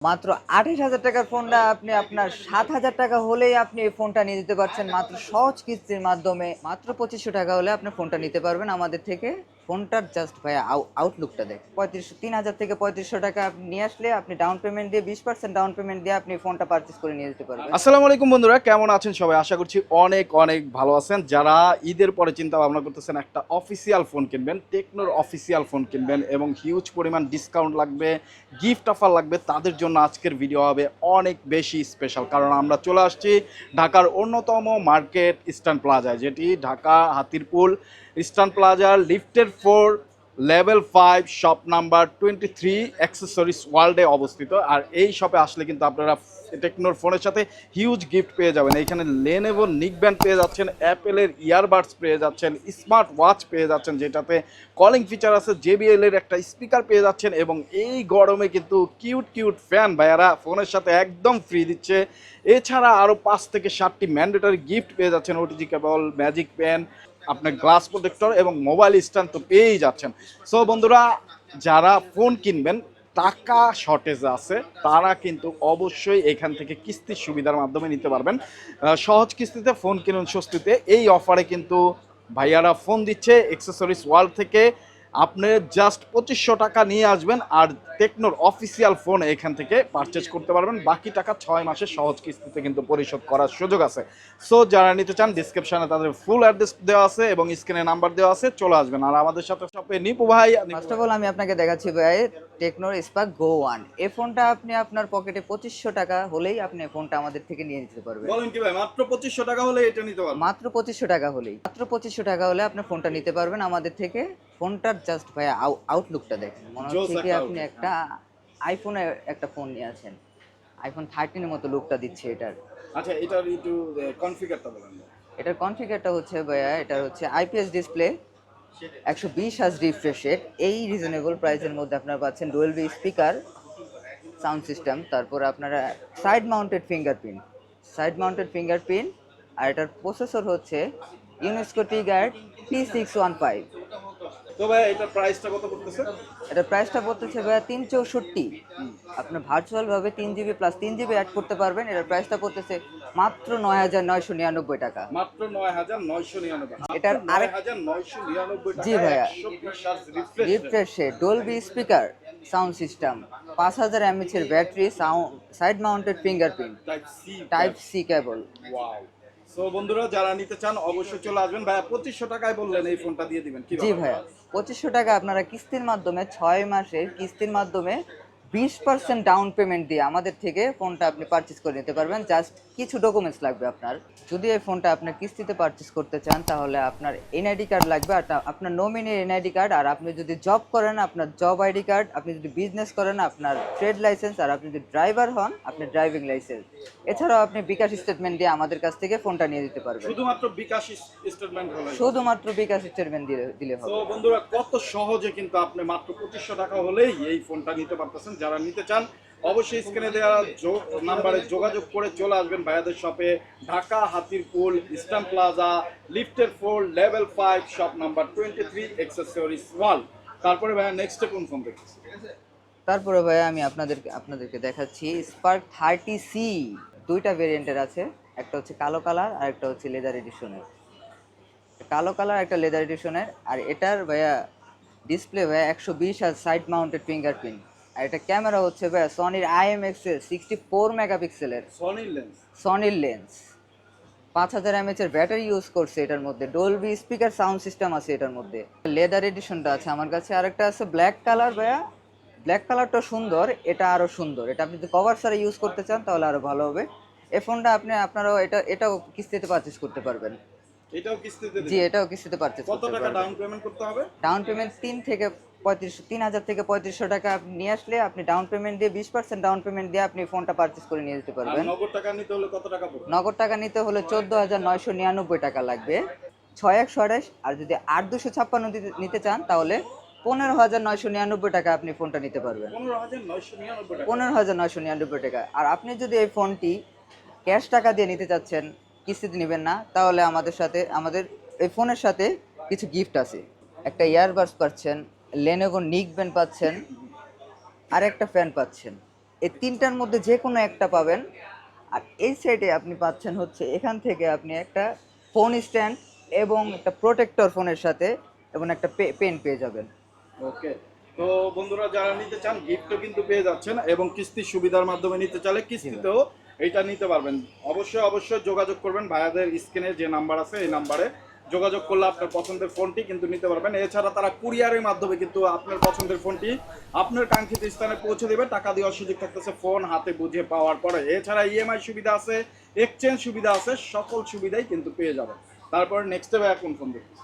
মাত্র আঠাশ হাজার টাকার ফোনটা আপনি আপনার সাত হাজার টাকা হলেই আপনি এই ফোনটা নিয়ে যেতে পারছেন। মাত্র সহজ কিস্তির মাধ্যমে মাত্র পঁচিশশো টাকা হলে আপনি ফোনটা নিতে পারবেন আমাদের থেকে। ফোনটার জাস্ট ভাই আউটলুকটা দেখ। পঁয়ত্রিশশো, তিন হাজার থেকে পঁয়ত্রিশশো টাকা নিয়ে আসলে আপনি ডাউন পেমেন্ট দিয়ে, বিশ পার্সেন্ট ডাউন পেমেন্ট দিয়ে আপনি ফোনটা পারচেস করে নিয়ে যেতে পারবেন। আসসালামু আলাইকুম বন্ধুরা, কেমন আছেন সবাই? আশা করছি অনেক অনেক ভালো আছেন। যারা ঈদের পরে চিন্তা ভাবনা করতেছেন, একটা অফিসিয়াল ফোন কিনবেন টেকনোর অফিসিয়াল ফোন কিনবেন এবং হিউজ পরিমাণ ডিসকাউন্ট লাগবে গিফট অফার লাগবে, তাদের জন্য আজকের ভিডিও হবে অনেক বেশি স্পেশাল কারণ আমরা চলে আসছি ঢাকার অন্যতম মার্কেট ইস্টার্ন প্লাজায় যেটি ঢাকা হাতিরপুল ইস্টার্ন প্লাজার লিফটের four level five shop number twenty three accessories ওয়ার্ল্ডে অবস্থিত। আর এই শপে আসলে কিন্তু আপনারা টেকনোর ফোনের সাথে হিউজ গিফট পেয়ে যাবেন। এইখানে লেনেভো নিক ব্যান্ড পেয়ে যাচ্ছেন অ্যাপেলের ইয়ারবাডস পেয়ে যাচ্ছেন স্মার্ট ওয়াচ পেয়ে যাচ্ছেন, যেটাতে কলিং ফিচার আছে জেবিএল এর একটা স্পিকার পেয়ে যাচ্ছেন এবং এই গরমে কিন্তু কিউট কিউট ফ্যান ভাইয়ারা ফোনের সাথে একদম ফ্রি দিচ্ছে। এছাড়া আরও পাঁচ থেকে সাতটি ম্যান্ডেটরি গিফট পেয়ে যাচ্ছেন ওটিজি কেবল ম্যাজিক পেন আপনার গ্লাস প্রোটেক্টর এবং মোবাইল স্ট্যান্ড তো পেয়েই যাচ্ছেন। সো বন্ধুরা, যারা ফোন কিনবেন, টাকা শর্টেজ আছে, তারা কিন্তু অবশ্যই এখান থেকে কিস্তির সুবিধার মাধ্যমে নিতে পারবেন। সহজ কিস্তিতে ফোন কিনুন স্বস্তিতে। এই অফারে কিন্তু ভাইয়ারা ফোন দিচ্ছে এক্সেসরিজ ওয়ার্ল্ড থেকে। আপনি জাস্ট পঁচিশশো টাকা নিয়ে আসবেন আর টেকনোর অফিসিয়াল ফোন এখান থেকে পারচেজ করতে পারবেন। বাকি টাকা ছয় মাসের সহজ কিস্তিতে কিন্তু পরিশোধ করার সুযোগ আছে। সো যারা নিতে চান ডিসক্রিপশনে তাদের ফুল অ্যাড্রেস দেওয়া আছে এবং স্ক্রিনে নাম্বার দেওয়া আছে চলে আসবেন। আর আমাদের সাথে সাথে নিপু ভাই ফার্স্ট অফ অল আমি আপনাকে দেখাচ্ছি ভাই টেকনোর স্পার্ক গো ওয়ান এই ফোনটা আপনি আপনার পকেটে পঁচিশশো টাকা হলেই আপনি ফোনটা আমাদের থেকে নিয়ে নিতে পারবেন। বলেন কি ভাই মাত্র পঁচিশশো টাকা হলে এটা নিতে পারবেন? মাত্র পঁচিশশো টাকা হলেই। মাত্র পঁচিশশো টাকা হলে আপনি ফোনটা নিতে পারবেন আমাদের থেকে। ফোনটার জাস্ট ভাই আউটলুকটা দেখেন। মনে হচ্ছে কি আপনি একটা আইফোনের একটা ফোন নিয়ে আছেন। আইফোন থার্টিনের মতো লুকটা দিচ্ছে এটার। আচ্ছা এটার একটু কনফিগারটা বলেন। এটার কনফিগারটা হচ্ছে ভাইয়া এটা হচ্ছে আইপিএস ডিসপ্লে একশো বিশ হাজ রিফ্রেশ রেট এই রিজনেবল প্রাইসের মধ্যে আপনারা পাচ্ছেন dual B speaker sound system তারপর আপনারা side mounted fingerprint side mounted fingerprint আর এটার প্রসেসর হচ্ছে ইউনেস্কো টিগার্ড পি সিক্স ওয়ান ফাইভ তো ভাই এটার প্রাইসটা কত পড়তেছে? প্রাইসটা তিন চৌষট্টি। আপনার ভার্চুয়াল ভাবে তিন জিবি প্লাস তিন জিবি অ্যাড করতে পারবেন। এটার প্রাইসটা পড়তেছে মাত্র নয় হাজার নয়শো নিরানব্বই টাকা। মাত্র নয় হাজার নয়শো নিরানব্বই। এটার আরেক- হাজার নয়শো নিরানব্বই জি ভাইয়া। রিফ্রেশে ডলবি স্পিকার সাউন্ড সিস্টেম পাঁচ হাজার এমএচের battery sound side mounted fingerprint type C cable wow so বন্ধুরা যারা নিতে চান অবশ্যই চলে আসবেন। ভাইয়া পঁচিশশো টাকায় বললেন এই ফোনটা দিয়ে দিবেন। কি জি ভাইয়া। পঁচিশশো টাকা আপনারা কিস্তির মাধ্যমে ছয় মাসের কিস্তির মাধ্যমে বিশ পার্সেন্ট ডাউন পেমেন্ট দিয়ে আমাদের থেকে ফোনটা আপনি পারচেস করে নিতে পারবেন। জাস্ট কিছু ডকুমেন্টস লাগবে আপনার। যদি এই ফোনটা আপনার কিস্তিতে পারচেস করতে চান তাহলে আপনার এনআইডি কার্ড লাগবে আর আপনার নমিনির এনআইডি কার্ড আর আপনি যদি জব করেন আপনার জব আইডি কার্ড আপনি যদি বিজনেস করেন আপনার ট্রেড লাইসেন্স আর আপনি যদি ড্রাইভার হন আপনার ড্রাইভিং লাইসেন্স এছাড়াও আপনি বিকাশ স্টেটমেন্ট দিয়ে আমাদের কাছ থেকে ফোনটা নিয়ে দিতে পারবেন। শুধুমাত্র বিকাশ স্টেটমেন্ট হলে শুধুমাত্র বিকাশ স্টেটমেন্ট দিলে দিলে হবে। তো বন্ধুরা কত সহজে কিন্তু আপনি মাত্র পঁচিশশো টাকা হলেই এই ফোনটা নিতে পারতেছেন। যারা নিতে চান অবশ্যই স্ক্রিনে দেওয়া নাম্বারে যোগাযোগ করে চলে আসবেন ভাইয়াদের শপে ঢাকা হাতির হাতিরপুল, ইস্টার্ন প্লাজা, লিফটের four level five shop number twenty three accessories world তারপরে ভাইয়া নেক্সটে কোন ফোন দেখতেছি তারপরে ভাইয়া আমি আপনাদেরকে আপনাদেরকে দেখাচ্ছি স্পার্ক থার্টি সি দুইটা ভেরিয়েন্টের আছে। একটা হচ্ছে কালো কালার আর একটা হচ্ছে লেদার এডিশনের কালো কালার একটা লেদার এডিশনের আর এটার ভাইয়া ডিসপ্লে ভাইয়া একশো বিশ আর সাইড মাউন্টেড ফিঙ্গারপ্রিন্ট আর এটা ক্যামেরা হচ্ছে ভাইয়া সনির আইএমএক্স এর সিক্সটি ফোর মেগাপিক্সেলের। সনি লেন্স সনির লেন্স পাঁচ হাজার এমএচ এর ব্যাটারি ইউজ করছে এটার মধ্যে। ডোলবি স্পিকার সাউন্ড সিস্টেম আছে এটার মধ্যে। লেদার এডিশনটা আছে আমার কাছে। আরেকটা আছে ব্ল্যাক কালার ভাইয়া। ব্ল্যাক কালারটা সুন্দর এটা আরও সুন্দর। এটা আপনি যদি কভার ছাড়া ইউজ করতে চান তাহলে আরও ভালো হবে। এই ফোনটা আপনি আপনারাও এটা এটাও কিস্তিতে পারচেস করতে পারবেন। এটাও কিস্তিতে জি এটাও কিস্তিতে পারচেস কত টাকা ডাউন পেমেন্ট করতে হবে? ডাউন পেমেন্ট তিন থেকে পঁয়ত্রিশশো তিন হাজার থেকে পঁয়ত্রিশশো টাকা আপনি নিয়ে আসলে আপনি ডাউন পেমেন্ট দিয়ে বিশ পার্সেন্ট ডাউন পেমেন্ট দিয়ে আপনি ফোনটা পারচেস করে নিয়ে যেতে পারবেন। নগদ টাকা নিতে হলে কত টাকা নগদ টাকা নিতে হলে চোদ্দ হাজার নয়শো নিরানব্বই টাকা লাগবে। ছয় একশো আঠাশ আর যদি আট দুশো ছাপ্পান্ন নিতে চান তাহলে পনেরো হাজার নয়শো নিরানব্বই টাকা আপনি ফোনটা নিতে পারবেন। পনেরো হাজার নয়শো নিরানব্বই টাকা। পনেরো হাজার নয়শো নিরানব্বই টাকা। আর আপনি যদি এই ফোনটি ক্যাশ টাকা দিয়ে নিতে চাচ্ছেন কিস্তিতে নেবেন না তাহলে আমাদের সাথে আমাদের এই ফোনের সাথে কিছু গিফট আছে। একটা ইয়ারবাডস পাচ্ছেন লেনোভো নিক ব্যান্ড পাচ্ছেন আর একটা ফ্যান পাচ্ছেন। এই তিনটার মধ্যে যে কোনো একটা পাবেন। আর এই সাইডে আপনি পাচ্ছেন হচ্ছে এখান থেকে আপনি একটা ফোন স্ট্যান্ড এবং একটা প্রোটেক্টর ফোনের সাথে এবং একটা পেন পেয়ে যাবেন। ওকে, তো বন্ধুরা যারা নিতে চান, গিফটও কিন্তু পেয়ে যাচ্ছেন এবং কিস্তির সুবিধার মাধ্যমে নিতে চাইলে কিস্তিতেও এইটা নিতে পারবেন। অবশ্যই অবশ্যই যোগাযোগ করবেন। ভাইয়াদের স্ক্রিনে যে নাম্বার আছে, এই নাম্বারে যোগাযোগ করলে আপনার পছন্দের ফোনটি কিন্তু নিতে পারবেন। এছাড়া তারা কুরিয়ারের মাধ্যমে কিন্তু আপনার পছন্দের ফোনটি আপনার কাঙ্ক্ষিত স্থানে পৌঁছে দেবে। টাকা দেওয়ার সুযোগ থাকতেছে ফোন হাতে বুঝে পাওয়ার পরে। এছাড়া ইএমআই সুবিধা আছে এক্সচেঞ্জ সুবিধা আছে সকল সুবিধাই কিন্তু পেয়ে যাবেন। তারপর নেক্সট ভাইয়া কোন ফোন দেখবেন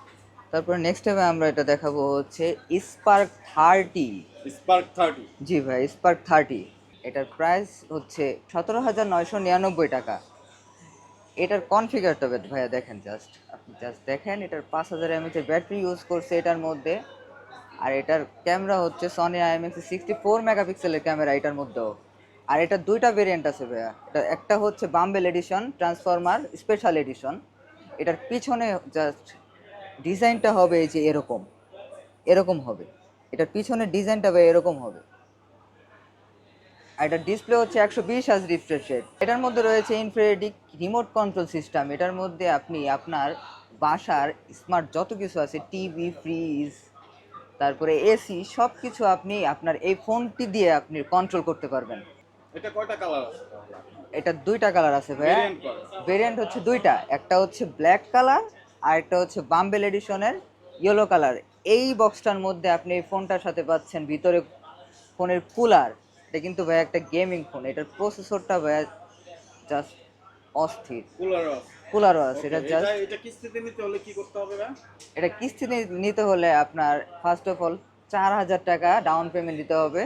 তারপরে নেক্সট টাইমে আমরা এটা দেখাবো হচ্ছে Spark thirty Spark thirty G ভাই স্পার্ক থার্টি এটার প্রাইস হচ্ছে সতেরো হাজার নয়শো নিরানব্বই টাকা। এটার কনফিগারটা ভাইয়া দেখেন জাস্ট আপনি জাস্ট দেখেন, এটার পাঁচ হাজার এমএচের ব্যাটারি ইউজ করছে এটার মধ্যে। আর এটার ক্যামেরা হচ্ছে সনি আইএমএক্স সিক্সটি ফোর মেগাপিক্সেলের ক্যামেরা এটার মধ্যেও। আর এটার দুইটা ভেরিয়েন্ট আছে ভাইয়া। এটা একটা হচ্ছে Bumblebee edition Transformer special edition এটার পিছনে জাস্ট ডিজাইনটা হবে এই যে এরকম। এরকম হবে। এটার পিছনের ডিজাইনটা ভাই এরকম হবে। এটার ডিসপ্লে হচ্ছে একশো বিশ হাজ রিফ্রেশ রেট এটার মধ্যে রয়েছে ইনফ্রেডিক রিমোট কন্ট্রোল সিস্টেম এটার মধ্যে আপনি আপনার বাসার স্মার্ট যত কিছু আছে টিভি ফ্রিজ তারপরে এসি সব কিছু আপনি আপনার এই ফোনটি দিয়ে আপনি কন্ট্রোল করতে পারবেন। এটা কয়টা কালার আছে এটা দুইটা কালার আছে ভাইয়া। ভেরিয়েন্ট হচ্ছে দুইটা। একটা হচ্ছে ব্ল্যাক কালার আর একটা হচ্ছে বাম্বেল এডিশনের ইয়েলো কালার এই বক্সটার মধ্যে আপনি এই ফোনটার সাথে পাচ্ছেন ভিতরে ফোনের কুলার এটা কিন্তু ভাই একটা গেমিং ফোন এটার প্রসেসরটা ভাই জাস্ট অস্থির। কুলারও আছে কুলারও আছে এটা জাস্ট এটা এটা কিস্তিতে নিতে হলে কি করতে হবে ভাই? এটা কিস্তিতে নিতে হলে আপনার ফার্স্ট অফ অল চার হাজার টাকা ডাউন পেমেন্ট দিতে হবে।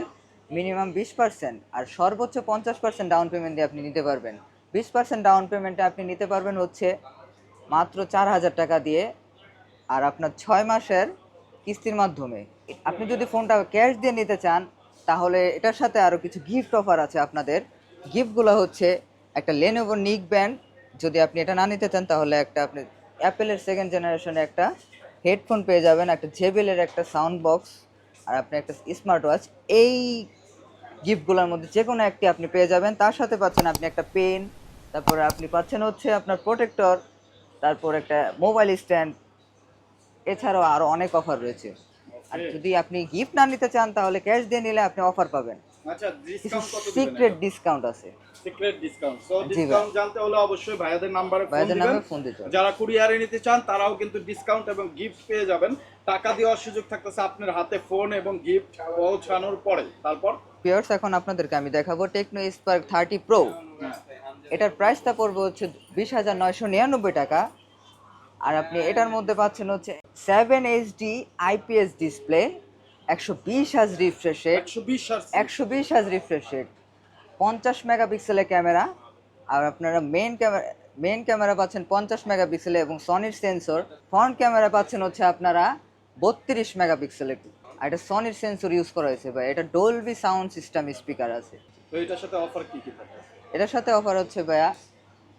মিনিমাম বিশ পার্সেন্ট আর সর্বোচ্চ পঞ্চাশ পার্সেন্ট ডাউন পেমেন্ট দিয়ে আপনি নিতে পারবেন। বিশ পার্সেন্ট ডাউন পেমেন্টে আপনি নিতে পারবেন হচ্ছে মাত্র চার হাজার টাকা দিয়ে আর আপনার ছয় মাসের কিস্তির মাধ্যমে। আপনি যদি ফোনটা ক্যাশ দিয়ে নিতে চান তাহলে এটার সাথে আরও কিছু গিফট অফার আছে আপনাদের। গিফটগুলো হচ্ছে একটা লেনোভো নিক ব্যান্ড যদি আপনি এটা না নিতে চান, তাহলে একটা আপনি অ্যাপেলের সেকেন্ড জেনারেশনে একটা হেডফোন পেয়ে যাবেন, একটা জেবেলের একটা সাউন্ড বক্স আর আপনি একটা স্মার্ট ওয়াচ এই গিফটগুলোর মধ্যে যে কোনো একটি আপনি পেয়ে যাবেন। তার সাথে পাচ্ছেন আপনি একটা পেন তারপরে আপনি পাচ্ছেন হচ্ছে আপনার প্রোটেক্টর তারপর একটা মোবাইল স্ট্যান্ড এছাড়াও আরও অনেক অফার রয়েছে। আর যদি আপনি গিফট না নিতে চান তাহলে ক্যাশ দিয়ে নিলে আপনি অফার পাবেন। আচ্ছা ডিসকাউন্ট কত সিক্রেট ডিসকাউন্ট আছে। সিক্রেট ডিসকাউন্ট সো ডিসকাউন্ট জানতে হলে অবশ্যই ভাইয়াদের নাম্বারে ফোন দিবেন। নামে ফোন দিতে যারা কুরিয়ারে নিতে চান তারাও কিন্তু ডিসকাউন্ট এবং গিফট পেয়ে যাবেন। টাকা দেওয়ার সুযোগ থাকতেছে আপনার হাতে ফোন এবং গিফট পৌঁছানোর পরে। তারপর? পিয়ার্স এখন আপনাদেরকে আমি দেখাবো টেকনো স্পার্ক থার্টি প্রো এটার প্রাইসটা পড়বে হচ্ছে বিশ হাজার নয়শো নিরানব্বই টাকা। আর আপনি এটার মধ্যে পাচ্ছেন হচ্ছে সেভেন এইচডি আইপিএস ডিসপ্লে একশো বিশ হাজ রিফ্রেশ রেট একশো বিশ হাজ রিফ্রেশ রেট পঞ্চাশ মেগাপিক্সেলের ক্যামেরা আর আপনারা মেন ক্যামেরা মেন ক্যামেরা পাচ্ছেন পঞ্চাশ মেগাপিক্সেলে এবং সনির সেন্সর ফ্রন্ট ক্যামেরা পাচ্ছেন হচ্ছে আপনারা বত্রিশ মেগাপিক্সেলের আর এটা সনির সেন্সর ইউজ করা হয়েছে ভাই এটা ডোলবি সাউন্ড সিস্টেম স্পিকার আছে। তো এটার সাথে অফার কি কি থাকে? এটার সাথে অফার হচ্ছে ভাইয়া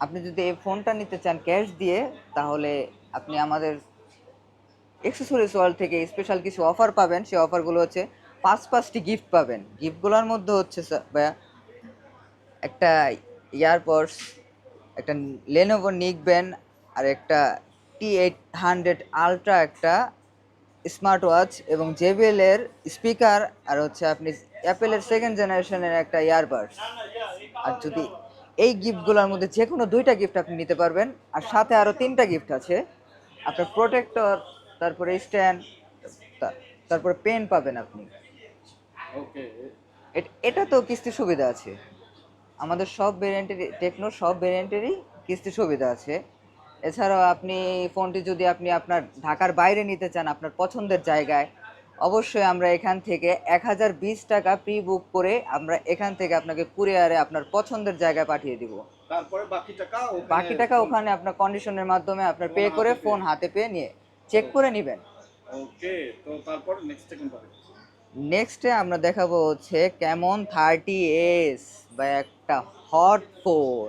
আপনি যদি এই ফোনটা নিতে চান ক্যাশ দিয়ে তাহলে আপনি আমাদের এক্সেসরিজ ওয়ার্ল্ড থেকে স্পেশাল কিছু অফার পাবেন। সেই অফারগুলো হচ্ছে পাঁচ পাঁচটি গিফট পাবেন। গিফটগুলোর মধ্যে হচ্ছে একটা ইয়ারপডস একটা লেনোভো নিক ব্যান আর একটা টি এইট হান্ড্রেড আলট্রা একটা স্মার্ট ওয়াচ এবং জেবিএল এর স্পিকার আর হচ্ছে আপনি অ্যাপেলের সেকেন্ড জেনারেশনের একটা ইয়ারবাডস আর যদি এই গিফটগুলোর মধ্যে যে কোনো দুইটা গিফট আপনি নিতে পারবেন। আর সাথে আরও তিনটা গিফট আছে। আপনার প্রোটেক্টর তারপরে স্ট্যান্ড তারপরে পেন পাবেন আপনি। ওকে। এট- তো কিস্তি সুবিধা আছে। আমাদের সব ভেরিয়েন্টেরই টেকনো সব ভেরিয়েন্টেরই কিস্তি সুবিধা আছে। এছাড়াও আপনি ফোনটি যদি আপনি আপনার ঢাকার বাইরে নিতে চান আপনার পছন্দের জায়গায় অবশ্যই আমরা এখান থেকে এক হাজার বিশ টাকা প্রি বুক করে আমরা এখান থেকে আপনাকে কুরিয়ারে আপনার পছন্দের জায়গায় পাঠিয়ে দিব। তারপরে বাকি টাকা বাকি টাকা ওখানে আপনার কন্ডিশনের মাধ্যমে আপনার পে করে ফোন হাতে পেয়ে নিয়ে চেক করে নেবেন। ওকে তো তারপর নেক্সট কোনটা দেখব? নেক্সটে আমরা দেখাবো হচ্ছে কেমন থার্টি এস বা একটা হট ফোন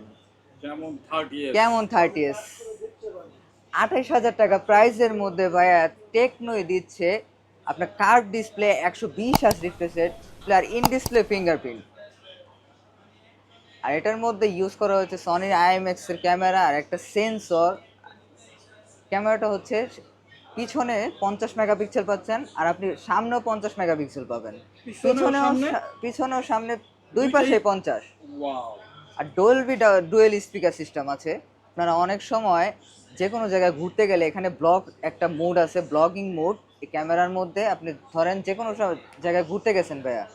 যেমন থার্টি কেমন থার্টি এস আঠাইশ হাজার টাকা প্রাইসের মধ্যে ভাইয়া টেকনোই দিচ্ছে। আপনার কার্ভ ডিসপ্লে একশো বিশ হাজ রিফ্রেশের আর ইন ডিসপ্লে ফিঙ্গারপ্রিন্ট আর এটার মধ্যে ইউজ করা হচ্ছে সনির আইএমএক্স এর ক্যামেরা আর একটা সেন্সর ক্যামেরাটা হচ্ছে পিছনে পঞ্চাশ মেগাপিক্সেল পাচ্ছেন আর আপনি সামনেও পঞ্চাশ মেগাপিক্সেল পাবেন। পিছনেও পিছনেও সামনে? দুই পাশে পঞ্চাশ। ওয়াও। আর ডোলবি ডুয়েল স্পিকার সিস্টেম আছে। আপনারা অনেক সময় যে কোনো জায়গায় ঘুরতে গেলে এখানে ব্লগ একটা মোড আছে ব্লগিং মোড এই ক্যামেরার মধ্যে আপনি ধরেন যে কোনো জায়গায় ঘুরতে গেছেন ভাইয়া।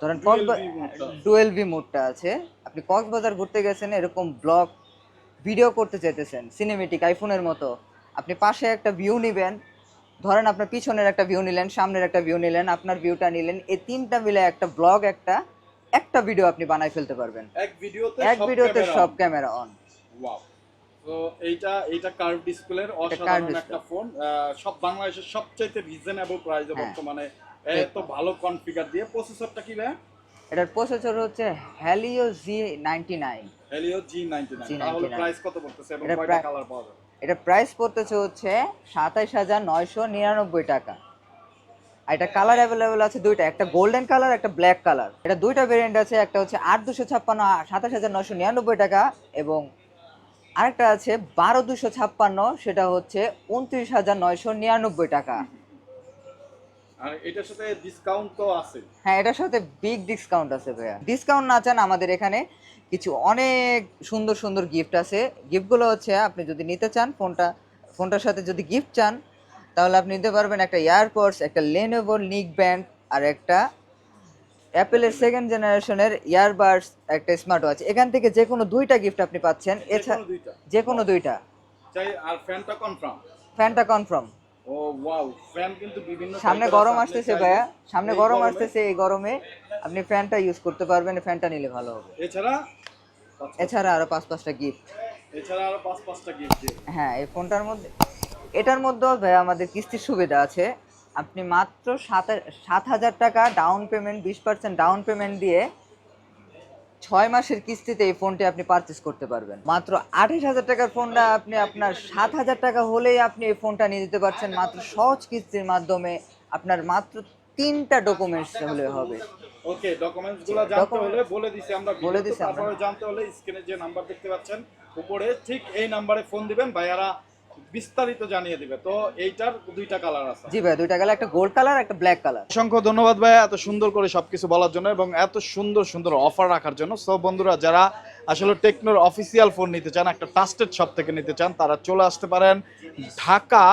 ধরেন ডুয়েল ভি মোডটা আছে। আপনি কক্সবাজার ঘুরতে গেছেন এরকম ব্লগ ভিডিও করতে চাইতেছেন সিনেমেটিক আইফোনের মতো। আপনি পাশে একটা ভিউ নেবেন। ধরেন আপনার পিছনের একটা ভিউ নিলেন সামনের একটা ভিউ নিলেন আপনার ভিউটা নিলেন এই তিনটা মিলে একটা ব্লগ একটা একটা ভিডিও আপনি বানাই ফেলতে পারবেন। এক ভিডিওতে এক ভিডিওতে সব ক্যামেরা অন ওয়াও তো এইটা এইটা কার্ভ ডিসপ্লের অসাধারণ একটা ফোন সব বাংলাদেশের সবচাইতে রিজনেবল প্রাইসে। বর্তমানে এত ভালো কনফিগার দিয়ে প্রসেসরটা কি ভাই এটার প্রসেসর হচ্ছে Helio G ninety nine Helio G ninety nine G99 তাহলে প্রাইস কত পড়তেছে এবং কয়টা কালার পাওয়া যাবে? এটা প্রাইস পড়তেছে হচ্ছে সাতাইশ হাজার নয়শো নিরানব্বই টাকা। আর এটা কালার অ্যাভেলেবেল আছে দুইটা একটা গোল্ডেন কালার একটা ব্ল্যাক কালার এটা দুইটা ভেরিয়েন্ট আছে একটা হচ্ছে আট দুশো ছাপ্পান্ন সাতাশ হাজার নয়শো নিরানব্বই টাকা এবং আরেকটা আছে বারো দুশো ছাপ্পান্ন সেটা হচ্ছে উনত্রিশ হাজার নয়শো নিরানব্বই টাকা। আর এটার সাথে ডিসকাউন্ট তো আছে। হ্যাঁ এটার সাথে বিগ ডিসকাউন্ট আছে ভাইয়া। ডিসকাউন্ট না চান আমাদের এখানে কিছু অনেক সুন্দর সুন্দর গিফট আছে। গিফটগুলো হচ্ছে আপনি যদি নিতে চান ফোনটা ফোনটার সাথে যদি গিফট চান তাহলে আপনি নিতে পারবেন একটা ইয়ারপডস একটা লেনোভো নিক ব্যান্ড আর একটা অ্যাপেলের সেকেন্ড জেনারেশনের ইয়ারবাডস একটা স্মার্ট ওয়াচ এখান থেকে যে কোনো দুইটা গিফট আপনি পাচ্ছেন। এছাড়া যে কোনো দুইটা। চাই আর ফ্যানটা কনফার্ম ফ্যানটা কনফার্ম ও ওয়াও ফ্যান কিন্তু বিভিন্ন সামনে গরম আসতেছে ভাইয়া। সামনে গরম আসতেছে এই গরমে। আপনি ফ্যানটা ইউজ করতে পারবেন ফ্যানটা নিলে ভালো হবে। এছাড়া এছাড়া আরও পাঁচ পাঁচটা গিফট এছাড়া আরও পাঁচ পাঁচটা গিফট হ্যাঁ এই ফোনটার মধ্যে এটার মধ্যেও ভাই আমাদের কিস্তির সুবিধা আছে। আপনি মাত্র সাত সাত হাজার টাকা ডাউন পেমেন্ট বিশ পার্সেন্ট ডাউন পেমেন্ট দিয়ে ছয় মাসের কিস্তিতে এই ফোনটি আপনি পারচেস করতে পারবেন। মাত্র আঠাশ হাজার টাকার ফোনটা আপনি আপনার সাত হাজার টাকা হলেই আপনি এই ফোনটা নিয়ে দিতে পারছেন। মাত্র সহজ কিস্তির মাধ্যমে আপনার মাত্র তিনটা ডকুমেন্টস হলে হবে। ওকে ডকুমেন্টসগুলো জানতে হলে বলে দিছি আমরা বলে দিছি দিছি তারপরে জানতে হলে স্ক্রিনে যে নাম্বার দেখতে পাচ্ছেন উপরে ঠিক এই নাম্বারে ফোন দিবেন। ভাইয়ারা বিস্তারিত জানিয়ে দিবে। তো এইটার দুইটা কালার আছে। জি ভাই দুইটা কালার একটা গোল্ড কালার একটা ব্ল্যাক কালার অসংখ্য ধন্যবাদ ভাই এত সুন্দর করে সবকিছু বলার জন্য এবং এত সুন্দর সুন্দর অফার রাখার জন্য। সব বন্ধুরা যারা আসলে টেকনোর অফিসিয়াল ফোন নিতে চান একটা ট্রাস্টেড শপ থেকে নিতে চান তারা চলে আসতে পারেন ঢাকা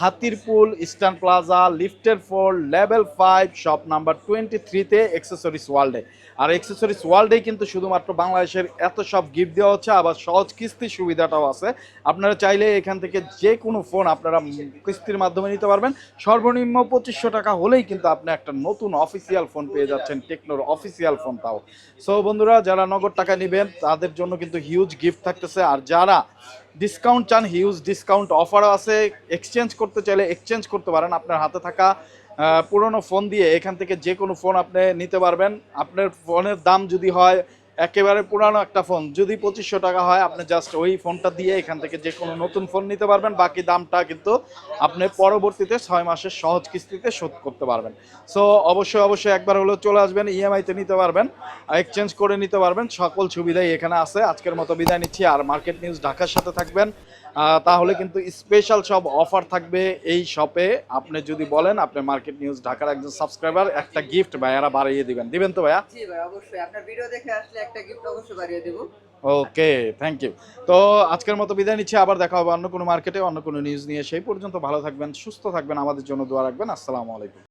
হাতিরপুল ইস্টার্ন প্লাজা লিফটের four level five shop number twenty থ্রিতে এক্সেসরিজ ওয়ার্ল্ডে আর এক্সেসরিজ ওয়ার্ল্ডেই কিন্তু শুধুমাত্র বাংলাদেশের এত সব গিফট দেওয়া হচ্ছে, আবার সহজ কিস্তির সুবিধাটাও আছে। আপনারা চাইলে এখান থেকে যে কোনো ফোন আপনারা কিস্তির মাধ্যমে নিতে পারবেন। সর্বনিম্ন পঁচিশশো টাকা হলেই কিন্তু আপনি একটা নতুন অফিসিয়াল ফোন পেয়ে যাচ্ছেন টেকনোর অফিসিয়াল ফোন তাও। সো বন্ধুরা, যারা নগদ টাকা নেবেন, তাদের জন্য কিন্তু হিউজ গিফট থাকতেছে। আর যারা ডিসকাউন্ট চান হিউজ ডিসকাউন্ট অফারও আছে। এক্সচেঞ্জ করতে চাইলে এক্সচেঞ্জ করতে পারেন আপনার হাতে থাকা পুরনো ফোন দিয়ে এখান থেকে যে কোনো ফোন আপনি নিতে পারবেন। আপনার ফোনের দাম যদি হয় একেবারে পুরানো একটা ফোন। যদি পঁচিশশো টাকা হয়, আপনি জাস্ট ওই ফোনটা দিয়ে এখান থেকে যে কোনো নতুন ফোন নিতে পারবেন। বাকি দামটা কিন্তু আপনি পরবর্তীতে ছয় মাসের সহজ কিস্তিতে শোধ করতে পারবেন। সো অবশ্যই অবশ্যই একবার হলেও চলে আসবেন ইএমআইতে নিতে পারবেন এক্সচেঞ্জ করে নিতে পারবেন। সকল সুবিধাই এখানে আছে। আজকের মতো বিদায় নিচ্ছি। আর মার্কেট নিউজ ঢাকার সাথে থাকবেন। তাহলে কিন্তু স্পেশাল সব অফার থাকবে এই শপে আপনি যদি বলেন, আপনি মার্কেট নিউজ ঢাকার একজন সাবস্ক্রাইবার একটা গিফট ভাইয়ারা বাড়িয়ে দিবেন। দিবেন তো ভাইয়া? অবশ্যই। আপনার ভিডিও দেখে আসলে ওকে থ্যাংক ইউ তো আজকের মতো বিদায় নিচ্ছি, আবার দেখা হবে অন্য কোনো মার্কেটে অন্য কোনো নিউজ নিয়ে। সেই পর্যন্ত ভালো থাকবেন, সুস্থ থাকবেন, আমাদের জন্য দোয়া রাখবেন। আসসালামু আলাইকুম।